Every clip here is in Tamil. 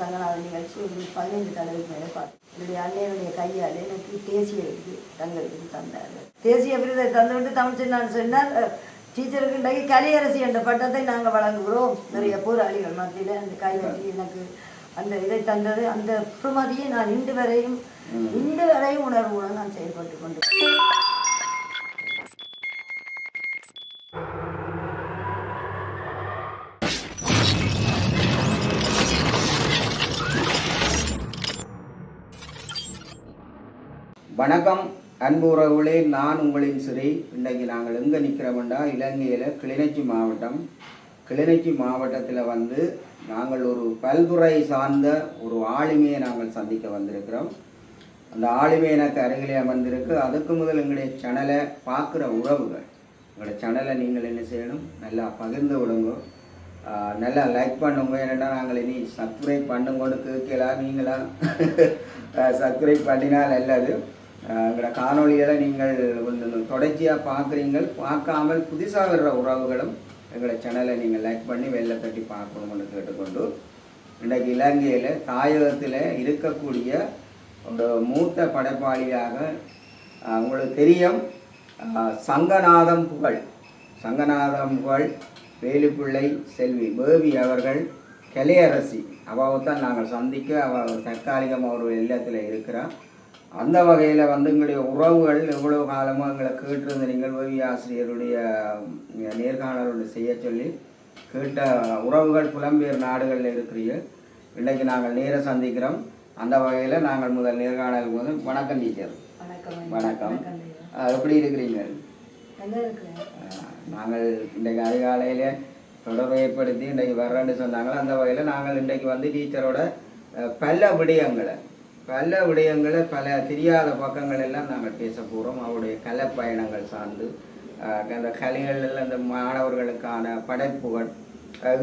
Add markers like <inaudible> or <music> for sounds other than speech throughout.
சங்கநாத நிகழ்ச்சி ஒரு பதினைந்து தடவைக்கு மேலே பார்த்தேன் என்னுடைய அன்னையனுடைய கையால் எனக்கு தேசிய விருது தங்க விருது தந்தார்கள். தேசிய விருதை தந்துவிட்டு தமிழ் நான் சொன்னார் டீச்சருக்கு இன்றைக்கு கலையரசி என்ற பட்டத்தை நாங்கள் வழங்குகிறோம். நிறைய போராளிகள் மத்தியில் அந்த கையெழுத்தி எனக்கு அந்த இதை தந்தது. அந்த பெருமதியை நான் இன்று வரையும் இன்று வரையும் உணர்வுடன் நான் செயல்பட்டு கொண்டு வணக்கம் அன்பு உறவுகளே நான் உங்களின் சிறை. இன்றைக்கு நாங்கள் எங்கே நிற்கிறோம்டா இலங்கையில் கிளிநொச்சி மாவட்டம். கிளிநொச்சி மாவட்டத்தில் வந்து நாங்கள் ஒரு பல்துறை சார்ந்த ஒரு ஆளுமையை நாங்கள் சந்திக்க வந்திருக்கிறோம். அந்த ஆளுமை எனக்கு அருகிலே அமர்ந்திருக்கு. அதுக்கு முதல் எங்களுடைய சேனலை பார்க்குற உறவுகள். எங்களுடைய சேனலை நீங்கள் என்ன செய்யணும்? நல்லா பகிர்ந்து விடுங்க. நல்லா லைக் பண்ணுங்க. ஏன்னா நாங்கள் இனி சப்ஸ்கிரைப் பண்ணுங்கன்னு கேட்கலாம் நீங்களாம் சப்ஸ்கிரைப் <laughs> பண்ணினால் நல்லது. எங்களோட காணொலிகளை நீங்கள் கொஞ்சம் தொடர்ச்சியாக பார்க்குறீங்கள். பார்க்காமல் புதுசாக வர்ற உறவுகளும் எங்களோட சேனலை நீங்கள் லைக் பண்ணி வெளில தட்டி பார்க்கணும்னு கேட்டுக்கொண்டு இன்றைக்கு இலங்கையில் தாயகத்தில் இருக்கக்கூடிய ஒரு மூத்த படைப்பாளியாக உங்களுக்கு தெரியும். சங்கநாதம் புகழ். சங்கநாதம் புகழ் வேலுப்பிள்ளை செல்வி பேபி அவர்கள் கலையரசி அவாவை தான் நாங்கள் சந்திக்க அவள் தற்காலிகமாக ஒரு இல்லத்தில் இருக்கிறார் அந்த வகையில் வந்து எங்களுடைய உறவுகள் எவ்வளோ காலமாக எங்களை கேட்டிருந்த ஓவிய ஆசிரியருடைய உம், நேர்காணல் செய்ய சொல்லி கேட்ட உறவுகள் புலம்பெயர் நாடுகளில் இருக்கிறீர்கள். இன்றைக்கு நாங்கள் நேர சந்திக்கிறோம். அந்த வகையில் நாங்கள் முதல் நேர்காணலுக்கு வந்து வணக்கம் டீச்சர். வணக்கம். எப்படி இருக்கிறீங்க நாங்கள் இன்றைக்கு அதிகாலையில் தொடர்பு ஏற்படுத்தி இன்றைக்கு வர்றேன்னு சொன்னாங்களோ அந்த வகையில் நாங்கள் இன்றைக்கு வந்து டீச்சரோட பல விடயங்களை பல விடயங்களை பல தெரியாத பக்கங்கள் எல்லாம் நாங்கள் பேச போகிறோம் அவருடைய கலை பயணங்கள் சார்ந்து அந்த கலைகளில் அந்த மாணவர்களுக்கான படைப்புகள்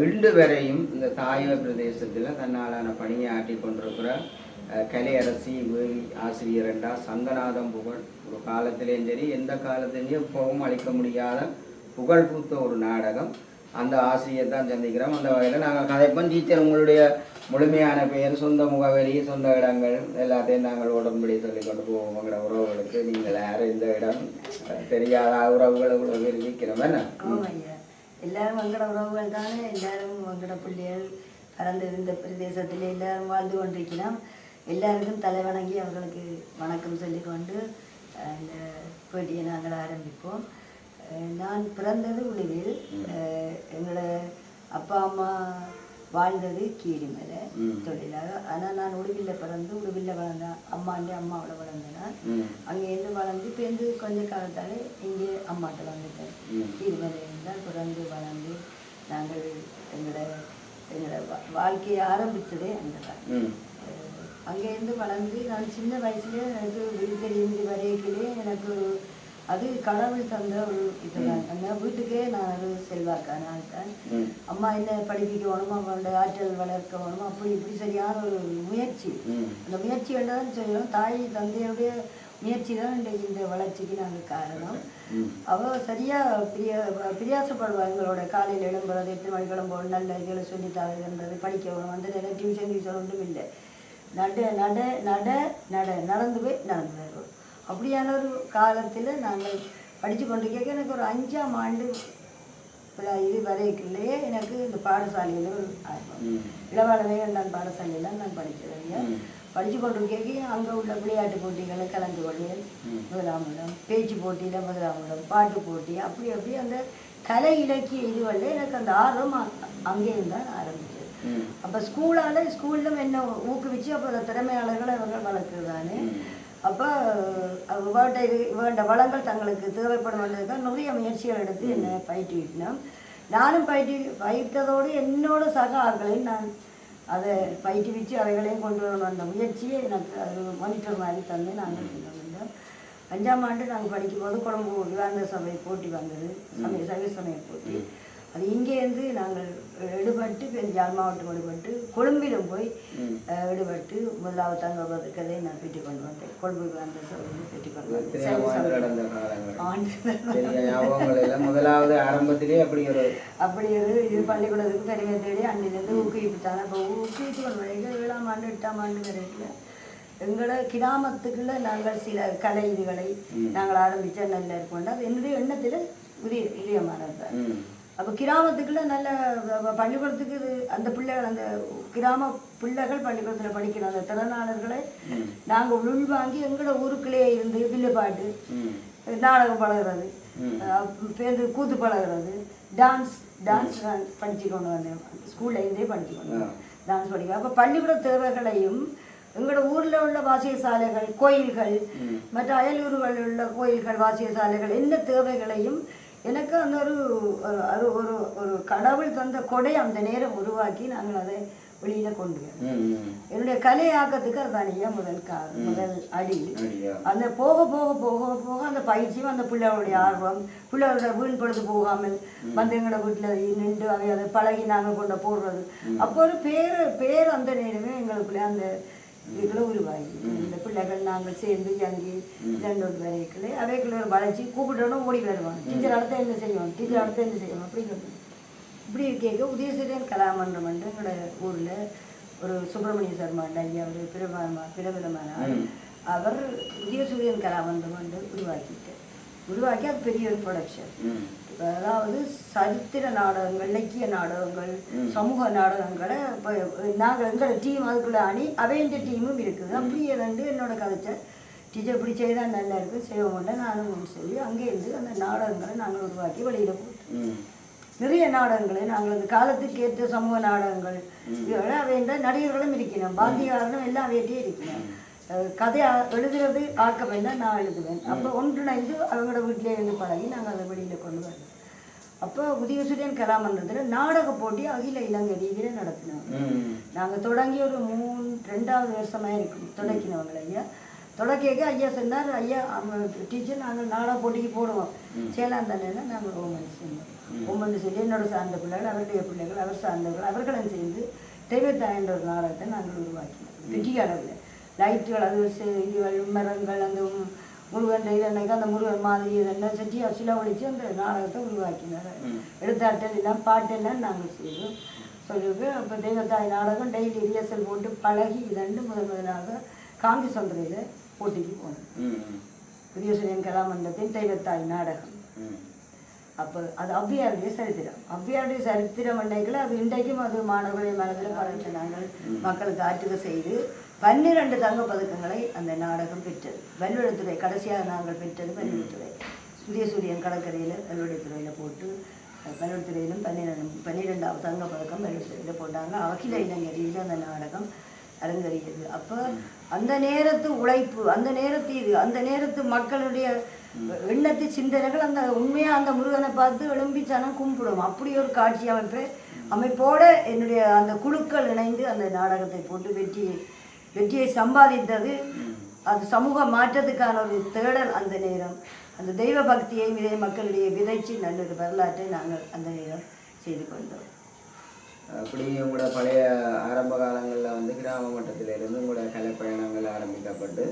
இன்று வரையும் இந்த தாயக பிரதேசத்தில் தன்னாலான பணியை ஆற்றி கொண்டிருக்கிற கலையரசி வேலி ஆசிரியர் என்றா சங்கநாதம் புகழ் ஒரு காலத்திலேயும் சரி எந்த காலத்திலையும் போகவும் அளிக்க முடியாத புகழ் பூத்த ஒரு நாடகம். அந்த ஆசிரியர் தான் சந்திக்கிறோம். அந்த வகையில் நாங்கள் கதைப்போம். டீச்சர் உங்களுடைய முழுமையான பெயர் சொந்த முகவரி சொந்த இடங்கள் எல்லாத்தையும் நாங்கள் உடன்படி சொல்லி கொண்டு போவோம் உங்களோட உறவுகளுக்கு. நீங்கள் யார் இந்த இடம்? தெரியாத உறவுகள் இவ்வளோ பேர் என்ன? எல்லாரும் வங்கட உறவுகள் தானே? எல்லாரும் வங்கட பிள்ளைகள் பறந்து இருந்த பிரதேசத்தில் எல்லாரும் வாழ்ந்து கொண்டிருக்கிறோம். எல்லாருக்கும் தலை வணங்கி அவர்களுக்கு வணக்கம் சொல்லி கொண்டு இந்த போட்டியை நாங்கள் ஆரம்பிப்போம். நான் பிறந்தது உளிவில் அஹ், எங்களோட அப்பா அம்மா வாழ்ந்தது கீரிமலை. தொழிலாக. ஆனால் நான் உடுவில்ல பிறந்து உடுவில்ல வளர்ந்தேன். அம்மாண்ட அம்மாவோட வளர்ந்தேன். அங்கேருந்து வளர்ந்து பேருந்து கொஞ்ச காலத்தால் இங்கே அம்மாட்ட வந்துட்டேன் ம். இருமலையில் தான் பிறந்து வளர்ந்து நாங்கள் எங்களோட எங்களோட வாழ்க்கையை ஆரம்பித்ததே அங்கே தான் அங்கேருந்து வளர்ந்து நான் சின்ன வயசுல எனக்கு வீட்டிலிருந்து வரையிலே எனக்கு அது கடவுள் தந்த ஒரு இதுதான் அந்த வீட்டுக்கே நான் ஒரு செல்வாக்கான ஆள் தான் அம்மா என்ன படிப்பிக்கணும் அவங்களோட ஆற்றல் வளர்க்க வேணும் அப்படி இப்படி சரியான ஒரு முயற்சி. அந்த முயற்சி தான் சொல்லணும் தாய் தந்தையுடைய முயற்சி தான் இன்றைக்கு இந்த வளர்ச்சிக்கு நாங்கள் காரணம். ம். அவ சரியா பிரிய பிரியாசப்படுவா எங்களோட காலையில் எழும்புறது எத்தனை மணி கிளம்புறது நல்ல இதுகளை சொல்லி தரதுன்றது படிக்க வேணும் அந்த நேரம் டியூஷன் டியூஷன் ஒன்றும் இல்லை. நட நட நட நட நடந்து போய் நடந்து வருவோம். அப்படியான ஒரு காலத்தில் நாங்கள் படித்து கொண்டு கேட்க எனக்கு ஒரு அஞ்சாம் ஆண்டு இது வரைக்குள்ளேயே எனக்கு இந்த பாடசாலையில் ஒரு ஆர்வம். ம். இளவாள வேண்டாம் பாடசாலையில் நான் படித்தேன் ஐயா. படித்து கேட்க அங்கே உள்ள விளையாட்டு போட்டிகளை கலந்து கொள்வேன். ம். முதலாம் இடம் பேச்சு போட்டியில் முதலாம் இடம் பாட்டு போட்டி அப்படி அப்படி அந்த கலை இலக்கிய இதுகளில் எனக்கு அந்த ஆர்வம் அங்கேயும் தான் ஆரம்பிச்சது. அப்போ ஸ்கூலால் ஸ்கூலில் என்ன ஊக்குவிச்சு அப்போ அந்த திறமையாளர்களை அவங்க வளர்க்குறதானே அப்போ வேண்ட இது வேண்ட வளங்கள் தங்களுக்கு தேவைப்படும் தான் நிறைய முயற்சிகள் எடுத்து என்னை பயிற்றுவிக்கணும். நானும் பயிற்று பயிற்றதோடு என்னோட சக ஆட்களையும் நான் அதை பயிற்றுவிச்சு அவைகளையும் கொண்டு வரணும் அந்த முயற்சியை எனக்கு அது மானிட்டர் மாதிரி தந்து நாங்கள் கொண்டு வந்தோம் அஞ்சாம் ஆண்டு நாங்கள் படிக்கும்போது கொழம்பு விவாந்த சபை போட்டி வந்தது. சமய சைவ சமய போட்டி. அது இங்கேருந்து நாங்கள் ஈடுபட்டு பின் யாழ் மாவட்டம் ஈடுபட்டு கொழும்பிலும் போய் ஈடுபட்டு முதலாவது தங்க பதக்கத்தை நான் பெற்றுக் கொண்டு வந்தேன். கொழும்புக்கு வந்த சொல்லி பெற்றுக் கொண்டு வந்தேன் முதலாவது ஆரம்பத்திலே அப்படி ஒரு அப்படி ஒரு இது பள்ளிக்கூடத்துக்கு பெருமை தேடி அன்னிலேருந்து ஊக்குவித்தாங்க இப்போ ஊக்குவித்து கொண்டு வரைக்கும் ஏழாம் ஆண்டு எட்டாம் ஆண்டு வரைக்கும் எங்களை கிராமத்துக்குள்ள நாங்கள் சில கலை இதுகளை நாங்கள் ஆரம்பித்தா நல்லா இருக்கோண்டா அது என்னுடைய எண்ணத்தில் உரிய இதயமானது அப்போ கிராமத்துக்குள்ள நல்ல பள்ளிக்கூடத்துக்கு இது அந்த பிள்ளைகள் அந்த கிராம பிள்ளைகள் பள்ளிக்கூடத்தில் படிக்கிற அந்த திறனாளர்களை நாங்கள் உள்வாங்கி எங்களோட ஊருக்குள்ளே இருந்து வில்லுப்பாட்டு நாடகம் பழகுறது பேருந்து கூத்து பழகுறது டான்ஸ் டான்ஸ் படிச்சு கொண்டு வந்தேன். ஸ்கூல்ல இருந்தே படிச்சு கொண்டு வந்தேன். டான்ஸ் படிக்க. அப்போ பள்ளிக்கூட தேவைகளையும் எங்களோட ஊரில் உள்ள வாசிய சாலைகள் கோயில்கள் மற்ற அயலூர்களில் உள்ள கோயில்கள் வாசிய சாலைகள் என்ன தேவைகளையும் எனக்கு அந்த ஒரு ஒரு ஒரு- கடவுள் தந்த கொடை அந்த நேரம் உருவாக்கி நாங்கள் அதை வெளியில கொண்டு வரோம் என்னுடைய கலை ஆக்கத்துக்கு அதுதான் ஐயா முதல் முதல் அடி. அந்த போக போக போக போக அந்த பயிற்சியும் அந்த பிள்ளைகளுடைய ஆர்வம் பிள்ளைகளோட வீண் பொழுது போகாமல் வந்து எங்களோட வீட்டில் நின்று அவை அதை பழகி நாங்கள் கொண்டு போடுறது. அப்போ ஒரு பேர் பேர் அந்த நேரமே எங்களுக்குள்ளே அந்த இதுக்குள்ள உருவாகி இந்த பிள்ளைகள் நாங்கள் சேர்ந்து அங்கே ரெண்டு ஒரு வரைக்குள்ளே அவைக்குள்ள ஒரு வளர்ச்சி கூப்பிட்டோன்னு ஓடி வருவாங்க. டீச்சர் அடுத்த என்ன செய்வோம் டீச்சர் அடுத்த என்ன செய்வோம் அப்படிங்கிறது இப்படி கேட்க உதயசூரியன் கலாமன்றம் வந்து எங்களோட ஊரில் ஒரு சுப்பிரமணிய சர்மா ஐயா ஒரு பிரபலமா பிரபலமான. அவர் உதயசூரியன் கலாமன்றம் வந்து உருவாக்கிட்டு உருவாக்கி அது பெரிய ஒரு ப்ரொடக்ஷன் அதாவது சரித்திர நாடகங்கள் இலக்கிய நாடகங்கள் சமூக நாடகங்களை இப்போ நாங்கள் எங்களோட டீம் அதுக்குள்ள அணி அவைன்ற டீமும் இருக்குது. அப்படியே வந்து என்னோட கதைச்ச டீச்சர் இப்படி செய்தால் நல்லா இருக்கு செய்வோம்ல நானும் சொல்லி அங்கேருந்து அந்த நாடகங்களை நாங்கள் உருவாக்கி வெளியில போட்டோம். நிறைய நாடகங்களை நாங்கள் அந்த காலத்துக்கு ஏற்ற சமூக நாடகங்கள் இதெல்லாம் வேண்ட நடிகர்களும் இருக்கணும் பாத்தியாளர்களும் எல்லாம் வேண்டியே இருக்கணும் கதை எழுதுறது ஆக்க வேண்டாம் நான் எழுதுவேன். அப்போ ஒன்றிணைந்து அவங்களோட வீட்டிலே இருந்து பழகி நாங்கள் அதை வெளியில் கொண்டு வரோம் அப்போ உதயசூரியன் கலாமன்றத்தில் நாடக போட்டி அகில இலங்கை ரீதியில் நடத்தினோம் நாங்கள் தொடங்கி ஒரு மூணு ரெண்டாவது வருஷமாக இருக்கும் தொடக்கினவங்க ஐயா. தொடக்கிக்க ஐயா சொன்னார் ஐயா டீச்சர் நாங்கள் நாடக போட்டிக்கு போடுவோம். சேலம் தானே நாங்கள் ஓமன் சொன்னோம் ஓமன் சொல்லி என்னோட சார்ந்த பிள்ளைகள் அவருடைய பிள்ளைகள் அவர் சார்ந்தவர்கள் அவர்களும் சேர்ந்து தெய்வத்தாயன்ற ஒரு நாடகத்தை நாங்கள் உருவாக்கினோம். பெரிய அளவில் லைட்டுகள் அது மரங்கள் அந்த முருகன் இதன்னைக்கு அந்த முருகன் மாதிரி இதெல்லாம் செஞ்சு ஒழிச்சு அந்த நாடகத்தை உருவாக்கினார். எழுத்தாட்டல் எல்லாம் பாட்டெல்லாம் நாங்கள் செய்தோம். சொல்லிட்டு அப்போ தெய்வத்தாய் நாடகம் டெய்லி ரிஹர்சல் போட்டு பழகி இதண்டு முதல் முதலாக காந்தி சந்திரையில் போட்டிக்கு போனோம். ம் உதயசூரியன் கலாமண்டத்தின் தெய்வத்தாய் நாடகம். அப்போ அது ஔவையாருடைய சரித்திரம். ஔவையாருடைய சரித்திரம் அன்னைக்குள்ள அது இன்றைக்கும் அது மாணவர்களை மனதில் பரவிட்டு நாங்கள் மக்களுக்கு ஆற்றுக செய்து பன்னிரண்டு தங்க பதக்கங்களை அந்த நாடகம் பெற்றது. வல்லுடத்துறை கடைசியாக நாங்கள் பெற்றது வல்லுடத்துறை உதயசூரியன் கடற்கரையில் வல்லுடத்துறையில் போட்டு வல்லுடத்துறையிலும் பன்னிரெண்டு பன்னிரெண்டாவது தங்க பதக்கம் வல்லுடத்துறையில் போட்டாங்க. அகில இளைஞரில் அந்த நாடகம் அரங்கேறியது. அப்போ அந்த நேரத்து உழைப்பு அந்த நேரத்து இது அந்த நேரத்து மக்களுடைய எண்ணத்து சிந்தனைகள் அந்த உண்மையாக அந்த முருகனை பார்த்து எழும்பி சனம் கும்பிடும். அப்படி ஒரு காட்சி அமைப்பு அமைப்போடு என்னுடைய அந்த குழுக்கள் இணைந்து அந்த நாடகத்தை போட்டு வெற்றியை வெற்றியை சம்பாதித்தது. அது சமூக மாற்றத்துக்கான ஒரு தேடல் அந்த நேரம். அந்த தெய்வ பக்தியை இதை மக்களிடையே விதைச்சு நல்ல ஒரு வரலாற்றை நாங்கள் அந்த நேரம் செய்து கொண்டோம். அப்படி உங்களோட பழைய ஆரம்ப காலங்களில் வந்து கிராம மட்டத்திலிருந்து உங்களோட கலைப்பயணங்கள் ஆரம்பிக்கப்பட்டு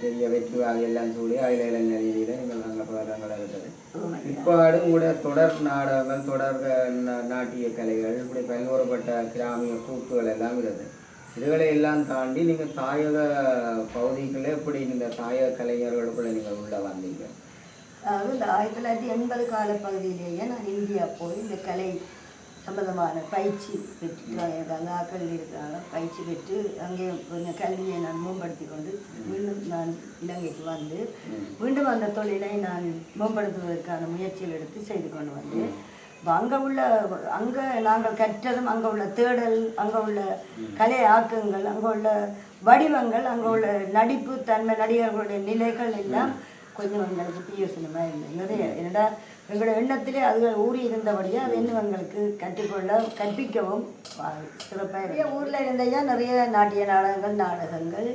பெரிய வெற்றி எல்லாம் சூடி அகில இளைஞரியில் நீங்கள் அங்கே பதக்கங்கள் எடுத்தது இப்பாடு கூட தொடர் நாடகங்கள் தொடர் நாட்டிய கலைகள் இப்படி பல்வேறுபட்ட கிராமிய கூத்துகள் எல்லாம் இருக்குது இதுகளை எல்லாம் தாண்டி நீங்கள் தாயக பகுதிகளே எப்படி இந்த தாயக கலைஞர்களுக்குள்ள நீங்கள் உள்ள வந்தீங்க அதாவது இந்த ஆயிரத்தி தொள்ளாயிரத்தி எண்பது காலப்பகுதியிலேயே நான் இந்தியா போய் இந்த கலை சம்பந்தமான பயிற்சி பெற்று இருக்காங்க ஆக்கள் இருக்கிறாங்க பயிற்சி பெற்று அங்கே கொஞ்சம் கல்வியை நான் மேம்படுத்தி கொண்டு மீண்டும் நான் இலங்கைக்கு வந்து மீண்டும் அந்த தொழிலை நான் மேம்படுத்துவதற்கான முயற்சிகள் எடுத்து செய்து கொண்டு வந்தேன் இப்போ அங்கே உள்ள அங்கே நாங்கள் கற்றதும் அங்கே உள்ள தேடல் அங்கே உள்ள கலை ஆக்கங்கள் அங்கே உள்ள வடிவங்கள் அங்கே உள்ள நடிப்பு தன்மை நடிகர்களுடைய நிலைகள் எல்லாம் கொஞ்சம் எங்களுக்கு பியோசனமாக இருந்தது என்னடா எங்களோட எண்ணத்திலே அதுகள் ஊறி இருந்தபடியே அது இன்னும் எங்களுக்கு கற்றுக்கொள்ள கற்பிக்கவும் சிறப்பாக ஊரில் இருந்தையா நிறைய நாட்டிய நாடகங்கள் நாடகங்கள்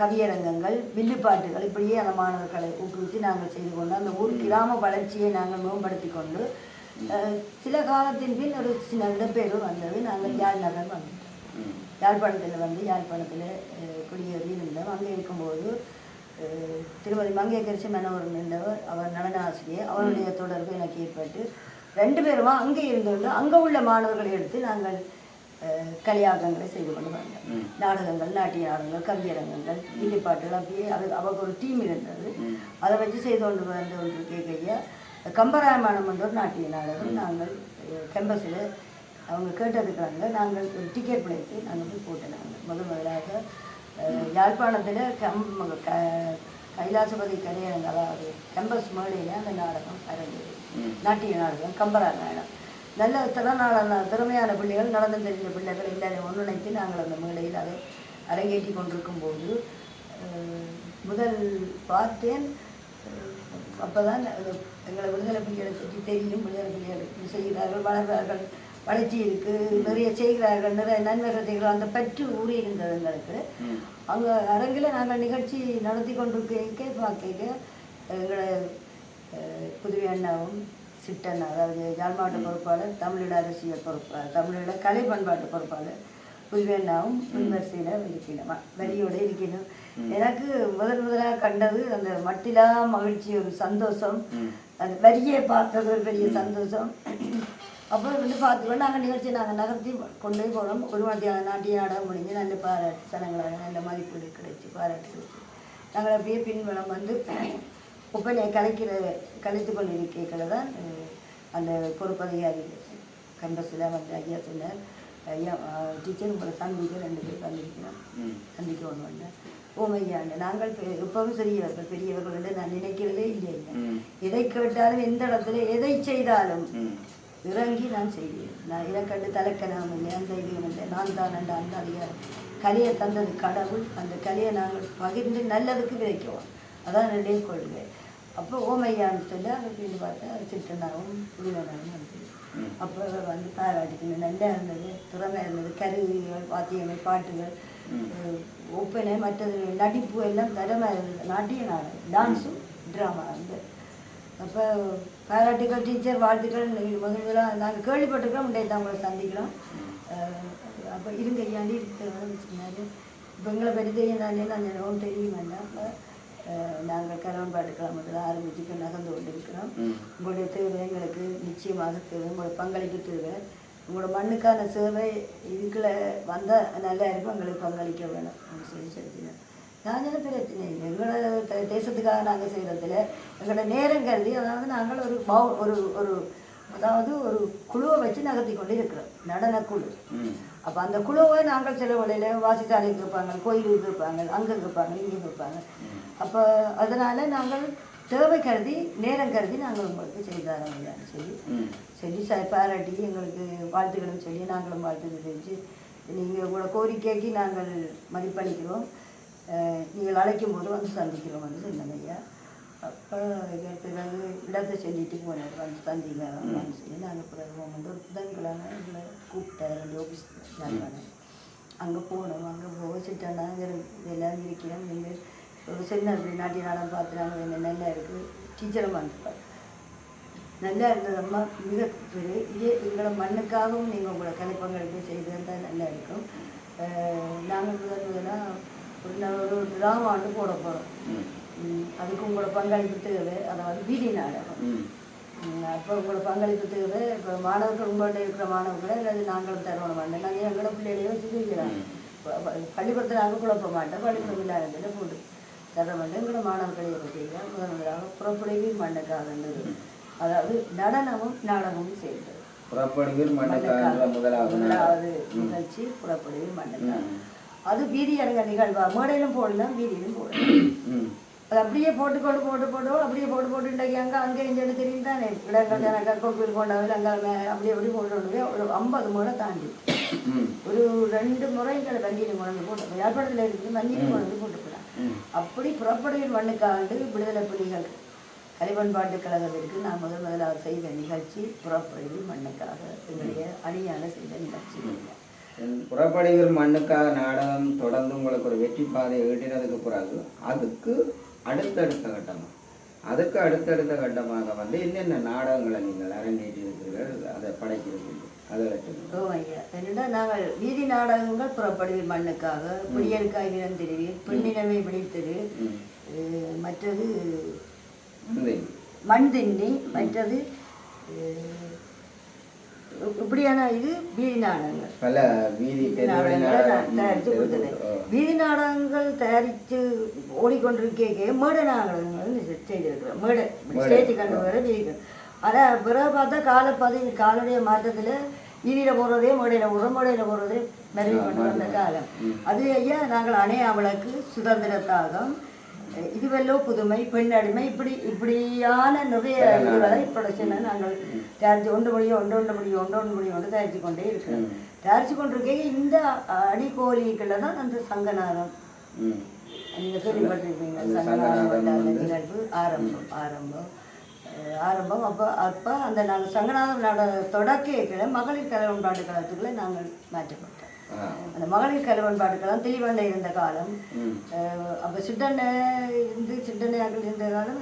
கவியரங்கங்கள் வில்லுப்பாட்டுகள் இப்படியே அந்த மாணவர்களை ஊக்குவித்து நாங்கள் செய்து கொண்டு அந்த ஊர் கிராம வளர்ச்சியை நாங்கள் மேம்படுத்தி கொண்டு சில காலத்தின் பின் ஒரு சின்ன இடப்பெயர்வு வந்தது. நாங்கள் யாழ் நகர் வந்தோம் யாழ்ப்பாணத்தில் வந்து யாழ்ப்பாணத்தில் குடியேறி இருந்தோம் அங்கே இருக்கும்போது திருமதி மங்கையக்கரிசி மனோரம் என்றவர் அவர் நடன ஆசிரியர் அவருடைய தொடர்பு எனக்கு ஏற்பட்டு ரெண்டு பேருமா அங்கே இருந்தோண்டு அங்கே உள்ள மாணவர்களை எடுத்து நாங்கள் கலியாகங்களை செய்து கொண்டு வந்தோம். நாடகங்கள் நாட்டிய நாடகங்கள் கவியரங்கங்கள் இண்டிப்பாட்டுகள் அப்படியே அது அவருக்கு ஒரு டீம் இருந்தது. அதை வச்சு செய்து கொண்டு வந்த ஒன்று கேட்கையா கம்பராயமானம் என்ற ஒரு நாட்டிய நாடகம். நாங்கள் கேம்பஸில் அவங்க கேட்டதுக்காக நாங்கள் ஒரு டிக்கெட் பிழைத்து நாங்கள் போய் போட்டு நாங்கள் முதல் முதலாக யாழ்ப்பாணத்தில் கம் க கைலாசபதி கரையரங்க அதாவது கேம்பஸ் மேடையில் அந்த நாடகம் அரங்கேறி. நாட்டிய நாடகம் கம்பராமாயணம் நல்ல திறனாள திறமையான பிள்ளைகள் நடந்து தெரிஞ்ச பிள்ளைகள் எல்லாரையும் ஒன்றிணைத்து நாங்கள் அந்த மேடையில் அதை அரங்கேற்றி கொண்டிருக்கும் போது முதல் பார்த்தேன். அப்போ தான் எங்களை விடுதலை புலிகளை பற்றி தெரியும் விடுதலை புலிகள் செய்கிறார்கள் வளர்கிறார்கள். வளர்ச்சி இருக்குது நிறைய செய்கிறார்கள் நிறைய நன்மைகள் செய்கிறார்கள். அந்த பற்று ஊறி இருந்தது எங்களுக்கு. அங்கே அரங்கில் நாங்கள் நிகழ்ச்சி நடத்தி கொண்டிருக்க பார்க்க எங்களை புதுவை அண்ணாவும் சிட்டண்ணா அதாவது யாழ் மாவட்ட பொறுப்பாளர் தமிழீழ அரசியல் பொறுப்பாளர் தமிழீழ கலை பண்பாட்டு பொறுப்பாளர் புதுவை அண்ணாவும் முன்வரிசையில் இருக்கணும் வரியோடு இருக்கணும் எனக்கு முதல் முதலாக கண்டது அந்த மட்டிலா மகிழ்ச்சி ஒரு சந்தோஷம். அந்த வரியை பார்த்தது ஒரு பெரிய சந்தோஷம். அப்புறம் வந்து பார்த்துக்கோ நாங்கள் நிகழ்ச்சி நாங்கள் நகர்த்தி கொண்டு போய் போனோம் ஒரு மத்தியான நாட்டிய நாடகம் முடிஞ்சு நல்ல பாராட்டு சனங்களாக நல்ல மதிப்பீடு கிடைச்சி பாராட்டு நாங்கள் அப்படியே பின்புலம் வந்து ஒப்பனை கலைக்கிற கலைத்து கொண்டு இருக்கைகளை தான் அந்த பொறுப்பதிகாரி கம்பஸில் வந்து ஐயா சொன்னார் ஐயா டீச்சர் உங்களை சந்திக்க ரெண்டு பேர் சந்திக்கிறோம். சந்திக்க ஒன்று வந்தேன் ஓமையாண்டு நாங்கள் எப்பவும் சிறியவர்கள் பெரியவர்கள் நான் நினைக்கிறதே இல்லை. எதை கேட்டாலும் எந்த இடத்துல எதை செய்தாலும். இறங்கி நான் செய்வேன். நான் இதை கண்டு தலைக்கலாம் இல்லை அந்த இதுவும் இல்லை நான் தான் அந்த அந்த அதிகாரம் கலையை தந்தது கடவுள். அந்த கலையை நாங்கள் பகிர்ந்து நல்லதுக்கு விதைக்குவோம். அதான் என்னுடைய கொள்கை. அப்போ ஓமையான்னு சொல்லி அப்படின்னு பார்த்தா சிட்டனாவும் புலிவனாவும் வந்து. அப்போ வந்து பாராட்டிக்கணும் நல்லா இருந்தது திறமை இருந்தது. கருவிகள் வாத்தியங்கள் பாட்டுகள் ஒப்பனை மற்றது நடிப்பு எல்லாம் திறமை இருந்தது. நாட்டிய நாடகம் டான்ஸும் ட்ராமா வந்து. அப்போ பாராட்டுகள் டீச்சர் வாழ்த்துக்கள் முதல் முதலாக நாங்கள் கேள்விப்பட்டிருக்கோம் உண்டே உங்களை சந்திக்கிறோம். அப்போ இருங்க ஐயாண்டி இருக்கிறவங்க சொன்னார் இப்போ எங்களை பற்றி தெரியும் தானே? நான் எனக்கு தெரியும் வேண்டாம் நாங்கள் கரவன் பாட்டுக்கலாம் முதல்ல ஆரம்பிச்சுட்டு நகர்ந்து கொண்டு இருக்கிறோம். உங்களுடைய தேவை எங்களுக்கு நிச்சயமாக தேவை. உங்களோட பங்களிப்பு தேவை. உங்களோட மண்ணுக்கான சேவை இதுக்குள்ள வந்தால் நல்லா இருக்கும். எங்களுக்கு பங்களிக்க வேணும். அப்படின்னு சொல்லி சொல்லிட்டேன் என்ன பிரச்சனை எங்களோட தேசத்துக்காக நாங்கள் செய்கிறதுல எங்களோட நேரம் கருதி அதாவது நாங்கள் ஒரு பவு ஒரு ஒரு அதாவது ஒரு குழுவை வச்சு நகர்த்தி கொண்டு இருக்கிறோம் நடனக்குழு. அப்போ அந்த குழுவை நாங்கள் சில வழியில் வாசிசாலைக்கு இருப்பாங்க கோயிலுக்கு இருப்பாங்க அங்கே இருப்பாங்க இங்கே இருப்பாங்க அப்போ அதனால் நாங்கள் தேவை கருதி நேரம் கருதி நாங்கள் உங்களுக்கு செய்து தரோம் இல்லைன்னு சொல்லி. சொல்லி ச பாராட்டி எங்களுக்கு வாழ்த்துக்களும் சொல்லி நாங்களும் வாழ்த்து தெரிவித்து நீங்கள் உங்களோட கோரிக்கைக்கு நாங்கள் மதிப்பளிக்கிறோம் நீங்கள் அழைக்கும் போது வந்து சந்திக்கிறோம் வந்து சொன்னோம் ஐயா அப்போ பிறகு இடத்தை சொல்லிட்டு போனார் வந்து சந்திங்க வந்து சொல்லி நாங்கள் பிறகு வந்து ஒரு புதன்கிழமை எங்களை கூப்பிட்டார். ரெண்டு ஆஃபீஸ் யாழ்ப்பாணம் அங்கே போனோம். அங்கே போச்சுட்டோன்னா எல்லாம் இருக்கிறோம். நீங்கள் ஒரு சின்ன நாட்டிய நாடம் பார்த்து நாங்கள் என்ன நல்லா இருக்குது டீச்சரும் வந்துருப்பார் நல்லா இருந்ததம்மா மிக பெரிய இதே எங்களை மண்ணுக்காகவும் நீங்கள் உங்களோட கலைப்பங்களுக்கு செய்து தான் நல்லா இருக்கும். நாங்கள் முதல் முதலாக ஒரு டிராமா ஆண்டு போட போகிறோம். அதுக்கு உங்களோட பங்களிப்பு தேவை. அதாவது வீதி நாடகம். அப்போ உங்களோட பங்களிப்பு தேவை. இப்போ மாணவர்கள் உங்கள்கிட்ட இருக்கிற மாணவர்களை அல்லது நாங்களும் தரணும் வேண்டாம் நாங்கள் எங்களோட பிள்ளைகளையே வச்சு செய்கிறோம் பள்ளிக்கூடத்தில் நாங்கள் குழப்ப மாட்டோம். பள்ளிக்கூடம் இல்லாததில் போட்டு தர மாட்டோம் எங்களோட மாணவர்களை செய்கிறோம் முதன் முதலாக புறப்படுவி மண்ணுக்காக அதாவது நடனமும் நாடகமும் சேர்ந்தது. புறப்படுவீர் மண்ணுக்காக முதலாவது நிகழ்ச்சி புறப்படுவி மண்ணுக்காக ம். அது வீதி அரங்க நிகழ்வா. மேடையிலும் போடலாம் வீதியிலும் போடலாம். அது அப்படியே போட்டு போட்டு போட்டு போட்டு அப்படியே போட்டு போட்டு இன்றைக்கு அங்கே அங்கே இங்கே தெரியும் தானே. இடங்கள் எனக்கு கோவில் கொண்டவில் அங்கே அப்படியே அப்படி போட்டு போய் ஒரு ஐம்பது முறை தாண்டி. ஒரு ரெண்டு முறை எங்களை வண்டியில் கொண்டு போட்டு யாழ்ப்பாணத்தில் இருக்குது வண்டியில் கொண்டு போட்டுக்கலாம் ம். அப்படி புறப்படுவில் மண்ணுக்காண்டு விடுதலை புலிகள் கலைப்பண்பாட்டு கழகத்திற்கு நான் முதல் முதலாக செய்த நிகழ்ச்சி புறப்படுவில் மண்ணுக்காக எங்களுடைய அணியாக செய்த நிகழ்ச்சி. என் புறப்படுவீர் மண்ணுக்காக நாடகம் தொடர்ந்து உங்களுக்கு ஒரு வெற்றி பாதை ஈட்டினதுக்கு பிறகு அதுக்கு அடுத்தடுத்த கட்டமா அதுக்கு அடுத்தடுத்த கட்டமாக வந்து என்னென்ன நாடகங்களை நீங்கள் அரங்கேற்றிருக்கிறீர்கள் அதை படைக்கிறீர்கள் என்னடா நாங்கள் வீதி நாடகங்கள் புறப்படுவீர் மண்ணுக்காக புளியலுக்காய் விரந்திருவீர் பெண்ணினமை பிடித்தது ம். அஹ் மற்றது மண் திண்ணி மற்றது இப்படியான இது? வீதி நாடகங்கள். பல வீதி நாடகங்களை தயாரித்து கொடுத்துருக்கேன் வீதி நாடகங்கள் தயாரித்து ஓடிக்கொண்டிருக்கே மேடை நாடகங்கள் செய்திருக்கிறோம். மேடை ஸ்டேஜ் கண்டு வர வீதி ஆனால் பிறகு பார்த்தா காலப்பதி காலுடைய மாற்றத்தில் வீதியில் போகிறதே மேடையில் போகிறோம் மேடையில் போகிறதே மெருகு கொண்டு வந்த காலம். அது ஐயா நாங்கள் அணையா விளக்கு சுதந்திர தாகம். இதுவெல்லோ புதுமை பெண் அடிமை இப்படி இப்படியான நிறைய இதுகளை ப்ரொடக்ஷனை நாங்கள் தயாரித்து ஒன்று முடியும் ஒன்று ஒன்று முடியும் ஒன்று ஒன்று முடியும் ஒன்று தயாரித்து கொண்டே இருக்கிறோம். தயாரித்து கொண்டிருக்கே இந்த அடிக்கோலிகளில் தான் அந்த சங்கநாதம். நீங்கள் கேள்விப்பட்டிருப்பீங்க சங்கநாதம் வந்து- நிகழ்வு ஆரம்பம் ஆரம்பம். ஆரம்பம் அப்போ அப்போ அந்த நாங்கள் சங்கநாதம் நாட தொடக்க மகளிர் கலவன்பாட்டு காலத்துக்குள்ளே நாங்கள் மாற்றப்பட்டோம். ஆ அந்த மகளிர் கலவன்பாட்டு காலம் தெளிவண்டை இருந்த காலம். அப்போ சிட்டண்ணை இருந்து சிட்டண்ணையாக்கள் இருந்த காலம்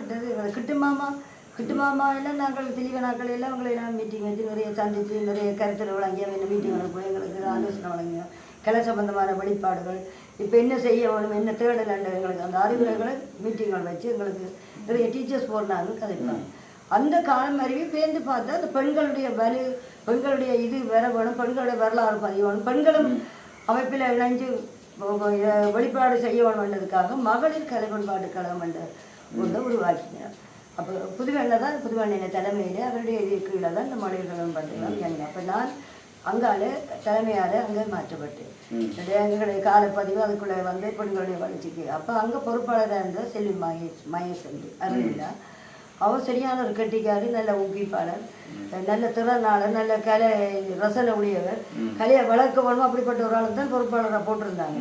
கிட்டு மாமா கிட்டு மாமா எல்லாம் நாங்கள் தெளிவனாக்கள் எல்லாம் அவங்களை எல்லாம் மீட்டிங் வச்சு நிறைய சந்தித்து நிறைய கருத்துரை வழங்கி அவங்க மீட்டிங் போய் எங்களுக்கு ஆலோசனை வழங்கினோம் கலை சம்பந்தமான வெளிப்பாடுகள். இப்போ என்ன செய்ய வேணும் என்ன தேடல் எங்களுக்கு அந்த அறிவுரைகளை மீட்டிங்கள் வச்சு எங்களுக்கு நிறைய டீச்சர்ஸ் போடுறாங்க கதைப்பாங்க அந்த காலம் அறிவி பேர்ந்து பார்த்தா அந்த பெண்களுடைய வலு பெண்களுடைய இது வர வேணும் பெண்களுடைய வரலாறு பதிய வேணும் பெண்களும் அமைப்பில் இணைஞ்சு வ- வ- இத வெளிப்பாடு செய்ய வேணும்ன்றதுக்காக மகளிர் கலை பண்பாட்டு கழகம் என்ற ஒன்றை உருவாக்கினார். அப்போ புதுவெண்ணில் தான் புதுவெண்ணின தலைமையில் அவருடைய இது கீழே தான் இந்த மகளிர் கழகம் இயங்கினேன் அப்போ நான் அங்கால தலைமையால் அங்கே மாற்றப்பட்டேன் எங்களுடைய காலப்பதிவு அதுக்குள்ளே வந்து பெண்களுடைய வளர்ச்சிக்கு. அப்போ அங்கே பொறுப்பாளராக இருந்த செல்வி மகேஷ் மகேஷ் அருளிலா அவர் சரியான ஒரு கெட்டிக்காரி நல்ல ஊக்குவிப்பாளர் நல்ல திறனாளர் நல்ல கலை ரசனை உடையவர். கலையை வளர்க்க வேணும் அப்படிப்பட்ட ஒரு ஆளு தான் பொறுப்பாளராக போட்டிருந்தாங்க.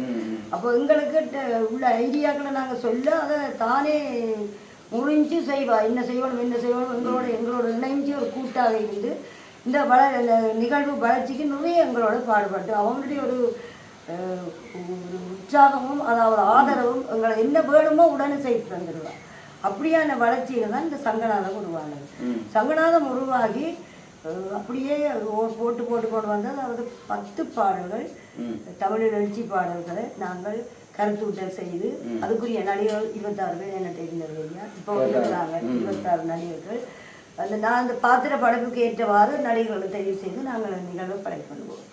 அப்போ எங்களுக்கு உள்ள ஐடியாக்களை நாங்கள் சொல்ல அதை தானே முறிஞ்சு செய்வா. என்ன செய்யணும் என்ன செய்யணும் எங்களோட எங்களோட இணைஞ்சு ஒரு கூட்டாக இருந்து இந்த வள இந்த நிகழ்வு வளர்ச்சிக்கு நிறைய எங்களோட பாடுபட்டு அவங்களுடைய ஒரு உற்சாகமும் அதாவது ஆதரவும் எங்களை என்ன வேணுமோ உடனே செய்து தந்துடுவா. அப்படியான வளர்ச்சியில் தான் இந்த சங்கநாதம் உருவானது. சங்கநாதம் உருவாகி அப்படியே போட்டு போட்டு கொண்டு வந்து அதாவது பத்து பாடல்கள் ம். தமிழில் எழுச்சி பாடல்களை நாங்கள் கருத்தூட்டல் செய்து அதுக்குரிய நடிகர்கள் இருபத்தாறு பேர் என்ன தெரிந்தது ஐயா இப்போ இருக்கிறாங்க இருபத்தாறு நடிகர்கள். அந்த நான் அந்த பாத்திர படைப்புக்கு ஏற்றவாறு நடிகர்களை தெரிவு செய்து நாங்கள் நிகழ்வை படைப்படுவோம்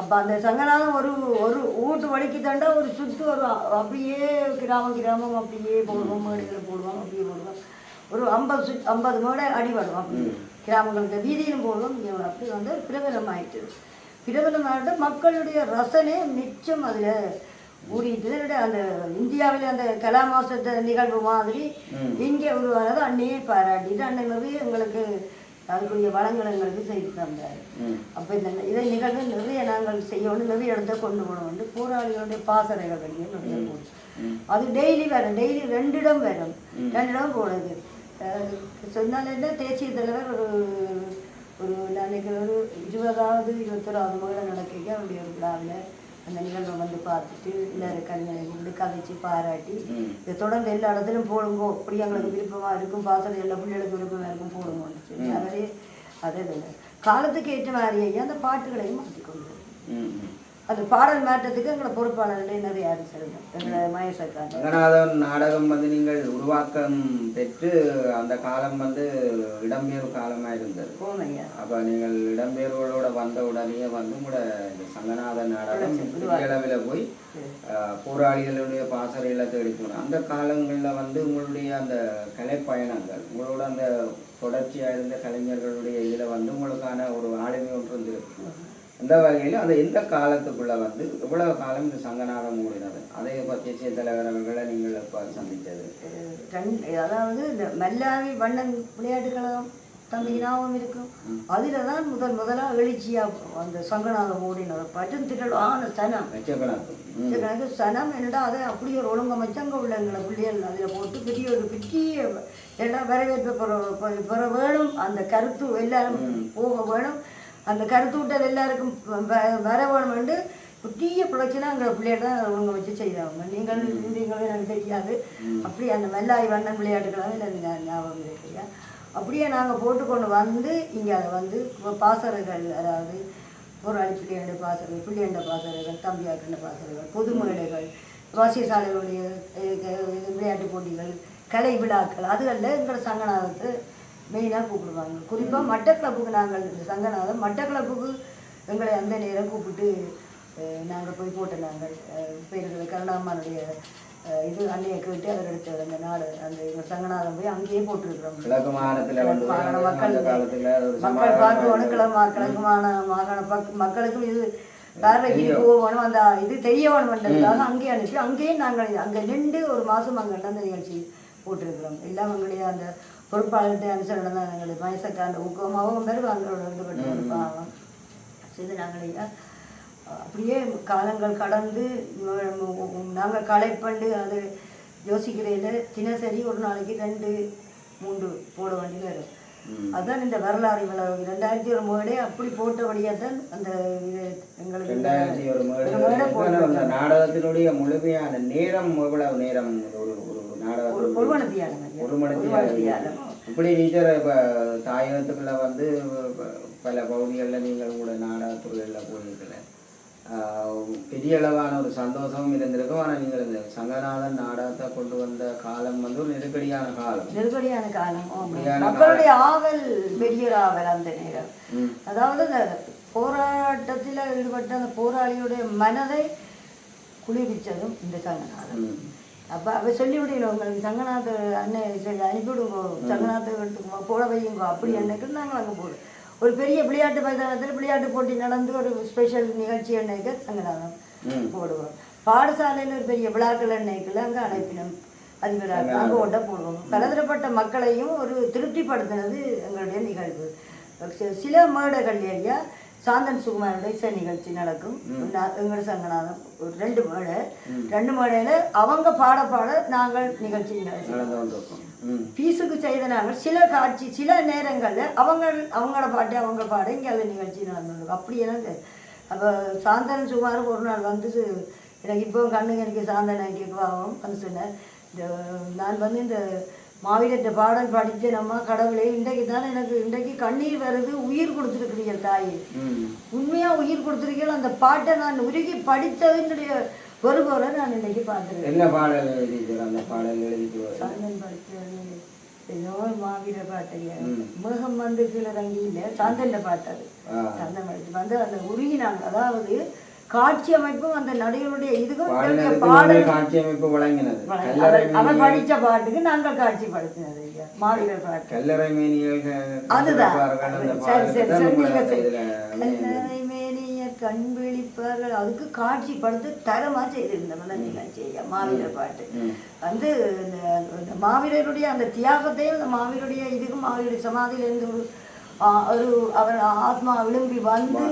அப்போ அந்த சங்கநாதம் ஒரு ஒரு வீட்டு வழிக்கு தாண்டா ஒரு சுற்று அ- அப்படியே கிராமம் கிராமம் அப்படியே போடுவோம் மேடுகளை போடுவோம் அப்படியே போடுவோம். ஒரு ஐம்பது சுத் ஐம்பது மேடை அடிபடும் அப்படி. கிராமங்களுக்கு வீதியிலும் போடுவோம் அப்படி வந்து பிரபலமாயிட்டு பிரபலமாயிட்டு மக்களுடைய ரசனை மிச்சம் அதில் ஊறிட்டு அந்த இந்தியாவில் அந்த கலா மாசத்த நிகழ்வு மாதிரி இங்கே உருவானது அன்னையே பாராட்டிட்டு அன்னை நிறைய எங்களுக்கு அதுக்குரிய வளங்களை எங்களுக்கு செய்து தந்தார். அப்போ இந்த இதை நிகழ்வு நிறைய நாங்கள் செய்யணும் நிறைய இடத்த கொண்டு போகணும் பாசறைகள் பாசறைகள் வெளியே நிறைய போகணும் அது டெய்லி வரும் டெய்லி ரெண்டு இடம் வரும் ரெண்டு இடம் அஹ் சொன்னால் என்ன தேசிய தலைவர் ஒரு ஒரு நாளைக்கு ஒரு இருபதாவது இருபத்தொராவது மேலே நடக்க அவருடைய ஒரு விழாவில் அந்த நிகழ்வை வந்து பார்த்துட்டு எல்லாரும் கண்களை கொண்டு கதைச்சு பாராட்டி இதை தொடர்ந்து எல்லா இடத்துலையும் போடுங்கோ. அப்படி எங்களுக்கு விருப்பமாக இருக்கும். பாசறை எல்லா பிள்ளைகளுக்கு விருப்பமாக இருக்கும். போடுங்கோன்னு சொல்லி அவரே அதே காலத்துக்கு ஏற்ற மாதிரி ஐயா அந்த பாட்டுகளையும் மாற்றிக்கொண்டு அந்த பாடல் மாற்றத்துக்கு எங்களை பொறுப்பாளர்களே நிறைய எங்களை மகேசக்காரர் ரங்கநாதன் நாடகம் வந்து நீங்கள் உருவாக்கம் பெற்று அந்த காலம் வந்து இடம்பெயர்வு காலமாக இருந்தது. போமையா அப்போ நீங்கள் இடம்பெயர்வுகளோட வந்த உடனே வந்து உங்களோட இந்த சங்கநாத நாடகம் அளவில் போய் போராளிகளுடைய பாசறையில தேடி போனோம். அந்த காலங்களில் வந்து உங்களுடைய அந்த கலைப்பயணங்கள் உங்களோட அந்த தொடர்ச்சியாக இருந்த கலைஞர்களுடைய இதில் வந்து உங்களுக்கான ஒரு ஆளுமை ஒன்று இருந்திருக்கு. அந்த வகையில் அந்த எந்த காலத்துக்குள்ள வந்து எவ்வளவு காலம் இந்த சங்கநாதம் மூடினது அதை பற்றி தலைவர் அவர்களை நீங்கள் இப்போ சந்தித்தது? அதாவது இந்த மல்லாவி வண்ணன் விளையாட்டு கழகம் தம்பி ஞாபகம் இருக்கும். அதில் தான் முதல் முதலாக எழுச்சியாக அந்த சங்கநாதம் ஓடினது பட்டும் திட்டல் ஆன சனம் எனக்கு சனம் என்னடா அதை? அப்படியே ஒரு ஒழுங்கமைச்சு அங்கே உள்ள எங்களை பிள்ளைகள் அதில் போட்டு பெரிய ஒரு பெரிய ஏன்னா வரவேற்பு பெற வேணும். அந்த கருத்து எல்லாரும் போக வேணும். அந்த கருத்தூட்டல் எல்லாருக்கும் வர வேணும் என்று புதிய பிரச்சனை எங்களை பிள்ளைகள் தான் ஒழுங்க வச்சு செய்தவங்க நீங்கள் இருந்தீங்களோ எனக்கு தெரியாது அப்படியே அந்த மெல்லாய் வண்ணன் விளையாட்டுக்கெல்லாம் எனக்கு ஞா- ஞாபகம் இருக்கு அப்படியே நாங்கள் போட்டுக்கொண்டு வந்து இங்கே அதை வந்து பாசறைகள் அதாவது போராளி பிள்ளையாண்ட பாசறைகள் பிள்ளையாண்ட பாசறைகள் தம்பியாக்கிண்ட பாசறைகள் பொது மேடைகள் வாசியசாலைகளுடைய விளையாட்டு போட்டிகள் கலை விழாக்கள் அதுகளில் எங்கள் சங்கநாதத்தை மெயினாக கூப்பிடுவாங்க. குறிப்பாக மட்டக்களப்புக்கு நாங்கள் சங்கநாதம் மட்டக்களப்புக்கு எங்களை அந்த நேரம் கூப்பிட்டு நாங்கள் போய் போட்ட நாங்கள் பேர்கள் கருணாமனுடைய அஹ், இது அன்னையை கேட்டு அவர் எடுத்த அந்த நாடு அந்த எங்கள் சங்கநாதம் போய் அங்கேயே போட்டிருக்கிறோம். கிழக்கு மாகாண மக்கள் மக்கள் பார்க்கணும் கிழமை கிழக்கு மாகாண மாகாண பக் மக்களுக்கும் இது இது போகணும் அந்த இது தெரிய வேணும்ன்றதுக்காக அங்கேயே அனுப்பி அங்கேயே நாங்கள் அங்கே நின்று ஒரு மாதம் அங்கே அந்த நிகழ்ச்சி போட்டிருக்கிறோம். எல்லாம் எங்களுடைய அந்த தான் எங்களுடைய வயசக்கா அந்த ஊக்கமாகவும் வருவாங்க வந்து பட்டு பாவம். செய்து நாங்கள் ஐயா அப்படியே காலங்கள் கடந்து நாங்கள் களைப்பண்டு அது யோசிக்கிறதில் தினசரி ஒரு நாளைக்கு ரெண்டு மூன்று போட வேண்டி வரும். ம். அதான் இந்த வரலாறு இவ்வளவு. ரெண்டாயிரத்தி ஒரு மூடே அப்படி போட்டபடியாக தான் அந்த இது எங்களுக்கு ரெண்டாயிரத்தி ஒரு மேடை. நாடகத்தினுடைய முழுமையான நேரம் எவ்வளவு நேரம் இப்படி டீச்சர் இப்போ தாயகத்துக்குள்ள வந்து பல பகுதிகளில் நீங்கள் கூட நாடகத்துறைகளில் போயிருக்கல பெரிய அளவான ஒரு சந்தோஷமும் இருந்திருக்கும். ஆனால் நீங்கள் இந்த சங்கநாதன் நாடகத்தை கொண்டு வந்த காலம் வந்து ஒரு நெருக்கடியான காலம். நெருக்கடியான காலம். மக்களுடைய ஆவல் பெரிய ஆவல் அந்த நேரம். அதாவது இந்த போராட்டத்தில் ஈடுபட்ட அந்த போராளியுடைய மனதை குளிர்விச்சதும் இந்த சங்கநாதம் ம். அப்போ அவ சொல்லி விடணும் உங்களுக்கு சங்கநாத அண்ணன் சரி அனுப்பிவிடுங்கோ சங்கநாத எடுத்துக்கோ போட வையுங்கோ அப்படி அன்னைக்கு நாங்கள் அங்கே போடுவோம் ஒரு பெரிய விளையாட்டு மைதானத்தில் விளையாட்டு போட்டி நடந்து ஒரு ஸ்பெஷல் நிகழ்ச்சி அன்னைக்கு சங்கநாதம். போடுவோம். பாடசாலையில் ஒரு பெரிய விழாக்கள் அன்னைக்குள்ள அங்கே அனுப்பினோம் அதிபராக அங்கே ஒட்ட போடுவோம். பலதரப்பட்ட மக்களையும் ஒரு திருப்திப்படுத்தினது எங்களுடைய நிகழ்வு. சில மேடைகள் ஏரியா சாந்தன் சுகுமாரோட இசை நிகழ்ச்சி நடக்கும். எங்களோட சங்கநாதம் ஒரு ரெண்டு மேடை ரெண்டு மேடையில் அவங்க பாட பாட நாங்கள் நிகழ்ச்சி பீஸுக்கு செய்த நாங்கள் சில காட்சி சில நேரங்களில் அவங்க அவங்களோட பாட்டு அவங்க பாட இங்கே அந்த நிகழ்ச்சி நடந்துருக்கும். அப்படியெல்லாம் தெ- அப்போ சாந்தன் சுமார் ஒரு நாள் வந்து எனக்கு இப்போ கண்ணுக்கு எனக்கு சாந்தன் கேட்குவாவும் வந்து சொன்னேன் இந்த நான் வந்து இந்த மாவீரத்தை பாடல் படித்தேன் நம்ம கடவுளே இன்றைக்கு தானே எனக்கு இன்றைக்கு கண்ணீர் வருது உயிர் கொடுத்துருக்குறீங்க தாயே. உண்மையாக உயிர் கொடுத்துருக்கீங்க அந்த பாட்டை நான் உருகி படித்ததுனுடைய ஒரு போல நான் இன்னைக்கு பார்த்துருக்கேன் என்ன பாடல் டீச்சர் அந்த பாடல் எழுதிட்டு சாந்தன் படித்தது ஏதோ மாவீர பாட்டையா மேகம் வந்து கீழே இறங்கி இல்லை சாந்தன் பாட்டு அது. ஆ. சாந்தன் படித்து வந்து அந்த உருகினாங்க. அதாவது காட்சி அமைப்பும் அந்த நடிகருடைய இதுக்கும் பாடல் காட்சி அமைப்பு வழங்கினது. அவர் படித்த பாட்டுக்கு நாங்கள் காட்சிப்படுத்தினது ஐயா. மாவீரர் பாட்டு. கல்லறை மேனியல் அதுதான். சரி கல்லறை மேனிய கண் விழிப்பார்கள் அதுக்கு காட்சிப்படுத்தி தரமா செய்திருந்தோம் அந்த நிகழ்ச்சி ஐயா. மாவீரர் பாட்டு. வந்து இந்த மாவீரருடைய அந்த தியாகத்தையும் அந்த மாவீரருடைய இதுக்கும் மாவீரருடைய சமாதியிலேருந்து ஒரு ஒரு அவர் ஆத்மா விரும்பி வந்து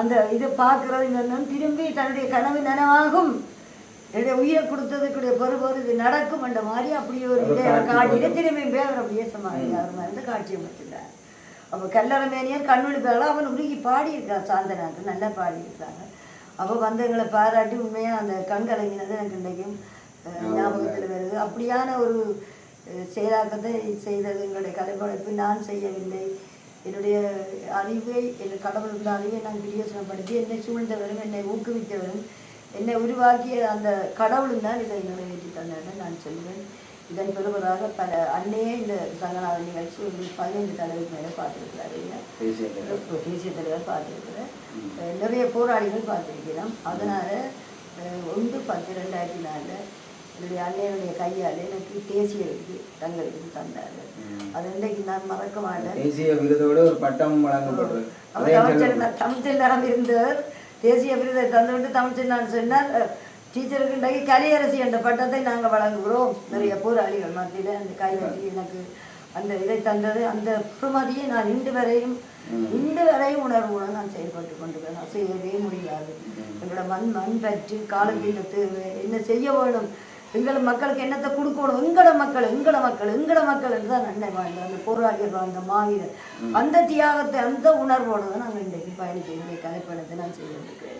அந்த இதை பார்க்கறது என்னன்னு திரும்பி தன்னுடைய கனவு நனவாகும். என்னுடைய உயிரை கொடுத்ததுக்குடைய பொறுப்பொரு இது நடக்கும் என்ற மாதிரி அப்படியே ஒரு இதை காட்டிட்டு திரும்பி அவர் அப்படியே சமாதி அவர் மருந்து காட்சி அமைச்சிட்டார் அப்போ கல்லறை மேனியர் கண்விழிப்பாளர் அவன் உருகி பாடியிருக்கான் சாந்தனாக்கு நல்லா பாடியிருக்காங்க அப்போ வந்து எங்களை பாராட்டி உண்மையாக அந்த கண் கலங்கினது எனக்கு இன்றைக்கும் ஞாபகத்தில் வருது. அப்படியான ஒரு செயலாக்கத்தை செய்தது எங்களுடைய கலைப்படைப்பு நான் செய்யவில்லை. என்னுடைய அறிவை என் கடவுளுடைய அறிவை நான் பிரியோசனப்படுத்தி என்னை சூழ்ந்தவரும் என்னை ஊக்குவித்தவரும் என்னை உருவாக்கிய அந்த கடவுளும் தான் இதை நிறைவேற்றி தந்தார்னு நான் சொல்லுவேன். இதன் பெறுவதாக பல அன்னையே இந்த சங்கநாத நிகழ்ச்சி ஒரு பதினைந்து தலைவருக்கு மேலே பார்த்துருக்கிறாரு தேசிய தலைவர். தலைவர் பார்த்துருக்குறேன் நிறைய போராளிகள் பார்த்துருக்கிறோம். அதனால் ஒன்று பத்து ரெண்டாயிரத்தி நாலில் என்னுடைய அன்னையனுடைய கையால் எனக்கு தேசிய விருது தங்களுக்கு தந்தார் அது இன்றைக்கு நான் மறக்க மாட்டேன். தேசிய விருதோடு ஒரு பட்டம் வழங்கப்படுறது அவர் தமிழ்ச்செல்வன் தமிழ்ச்செல்வனம் இருந்தவர் தேசிய விருதை தந்துவிட்டு தமிழ்ச்செல்வன் சொன்னார். டீச்சருக்கு இன்றைக்கு கலையரசி என்ற பட்டத்தை நாங்கள் வழங்குகிறோம். நிறைய போராளிகள் மத்தியில் அந்த கைதட்டி எனக்கு அந்த இதை தந்தது. அந்த பெருமதியை நான் இன்று வரையும் இன்று வரையும் உணர்வுடன் நான் செயல்பட்டு கொண்டு நான் செய்யவே முடியாது எங்களோட மண் மண் பற்று காலத்தில் என்ன செய்ய வேணும் எங்கள மக்களுக்கு என்னத்தை கொடுக்கணும்? எங்கள மக்கள் எங்கள மக்கள் எங்கள மக்கள் தான் அன்னை வாழ்ந்த அந்த போராளிகள் வாழ்ந்த மாவீரர். அந்த தியாகத்தை அந்த உணர்வோடு தான் நாங்கள் இன்றைக்கு பயணிக்க வேண்டிய கலைப்படத்தை நான் செய்திருக்கிறேன்